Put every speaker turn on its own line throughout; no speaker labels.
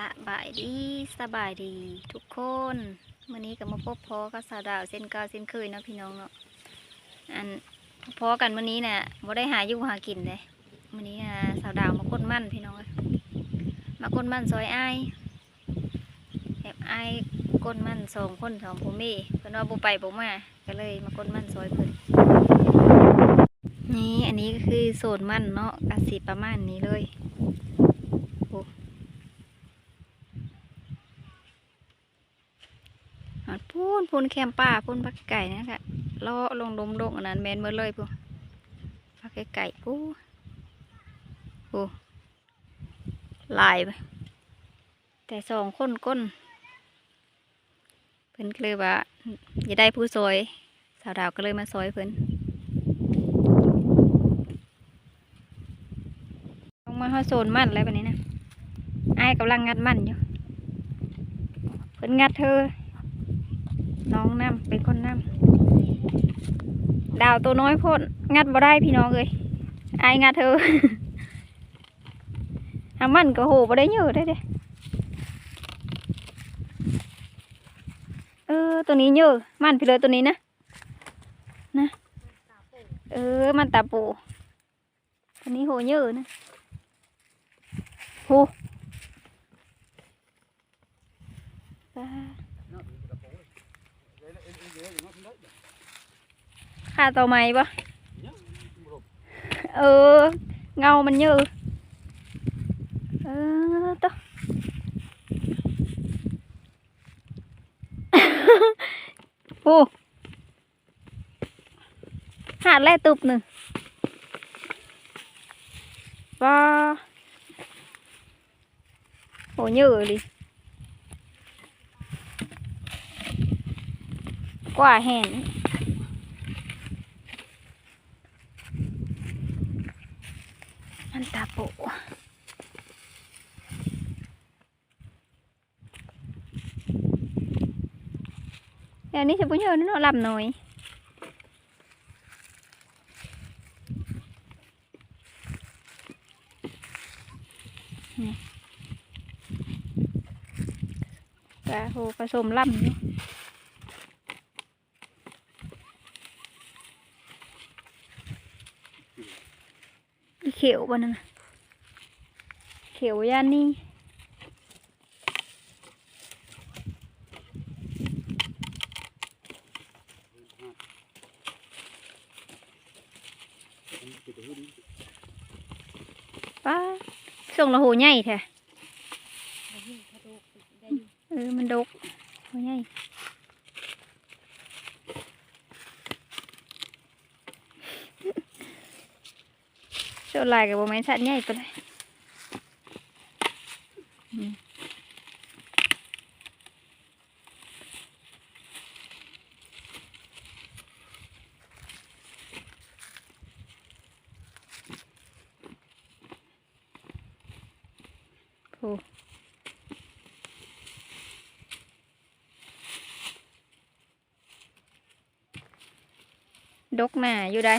สบายดีสบายดีทุกคนวันนี้ก็มาพบพอกับสาวดาวเส้นเกาเส้นเคยเนาะพี่น้องเนาะอันพอกันวันนี้น่ะบ่ได้หาอยู่หากินเลยวันนี้นะสาวดาวมาก้นมั่นพี่น้องมาก้นมั่นซอยไอ้แอบอ้ก้นมั่นสองคนสองพ่อแม่เพิ่นว่าบ่ไปบ่มาก็เลยมาก้นมั่นซอยเพิ่นนี่อันนี้ก็คือโซนมั่นเนาะกสิประมาณนี้เลย หอด พูนพูนแคมป่าพูนพักไก่นะคะล่อลงดมดงอันนั้นแมนเมื่อเลยพูพักไก่ปูปูลายไปแต่สองคนก้นเพิ่นก็เลยว่าจะได้ผู้ซอย สาวดาวก็เลยมาซอยเพิ่นลงมาเข้าโซนมั่นแล้วแบบนี้นะไอ้กำลังงัดมั่นอยู่เพิ่นงัดเธอ น้องน้ำเป็นคนน้ำดาวตัวน้อยโพดงัดบ่ได้พี่น้องเลยไองัดเธอหามันก็โหบ่ได้เยอะได้เด้เออตัวนี้เยอะมันพี่เลยตัวนี้นะนะเออมันตาปูตัวนี้โหเยอะนะโห Hà tàu mày bơ. Ừ Ngâu mình như Ừ Tốt Ô Hà lẹ tụp nữa Và Ủa rồi đi. กว่าแห่น มันตาโปะเดี๋ยวนี้จะพูดเยอะนั่นเนาะลำหน่อยนี่ปลาโหผสมลำอ อีเขียวบ้านั่นน่ะเขียวยานนี่ป้าส่งละโหใหญ่แท้เออ มันดกโหใหญ่ chỗ lại cái bố mẹ sẵn nhảy vào đây ừ. Phù. đốt nè vô đây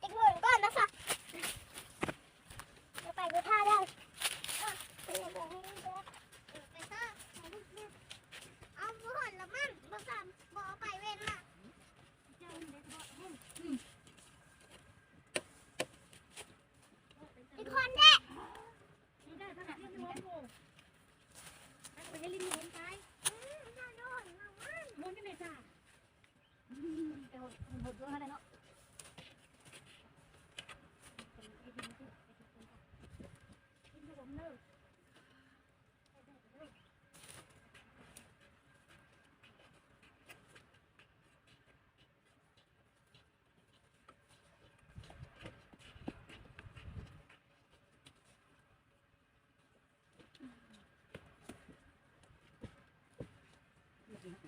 Tignan ko, nasa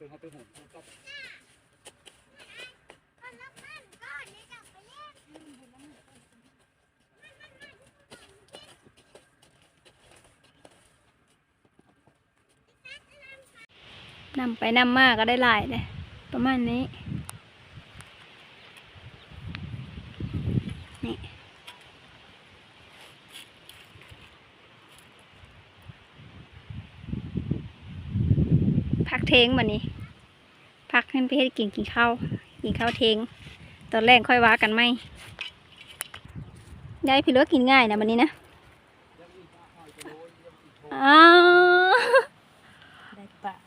เป็
นเขาเป็นหุ่นก็
เอาน้ำมันก่อนเดี๋ยวจะไปเล่น
นำไปนำมาก็ได้หลายเลยประมาณนี้ นี่ เทงวันนี้พักให้ไปให้กินกินข้าวกินข้าวเทง ตอนแรกค่อยว่ากันไหมยายพี่เลือกกินง่ายนะวันนี้นะอ้าว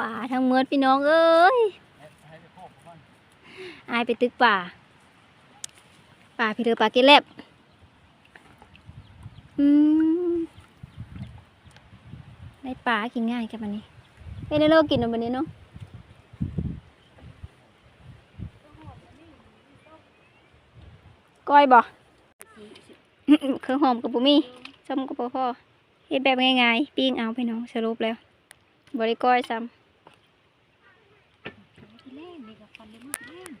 ป่า
ทั้งเมือดพี่น้องเอ้ย
ไอา
ยไปตึกป่า ป่าพี่เดือป่าเกล็บอืมได้ป่ากินง่ายกันวันนี้ ไม่ได้เลิกกินวันนี้เนาะก้อยบ่เครื่องหอมกับบุมี่ส้มกับบ่พ่อเฮ็ดแบบง่ายๆปิ้งเอาพี่น้องสรุปแล้วบริก้อยซ้ำ
ที่เล่นนี่กับฟันได้มือเล่น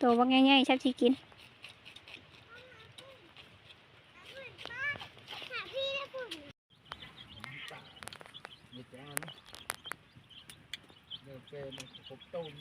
ตัวว่าง่ายๆชับชีกิน
หาพี่ได้ปุ่น
มีแกงนะเดี๋ยวเจอมันกบต้
ม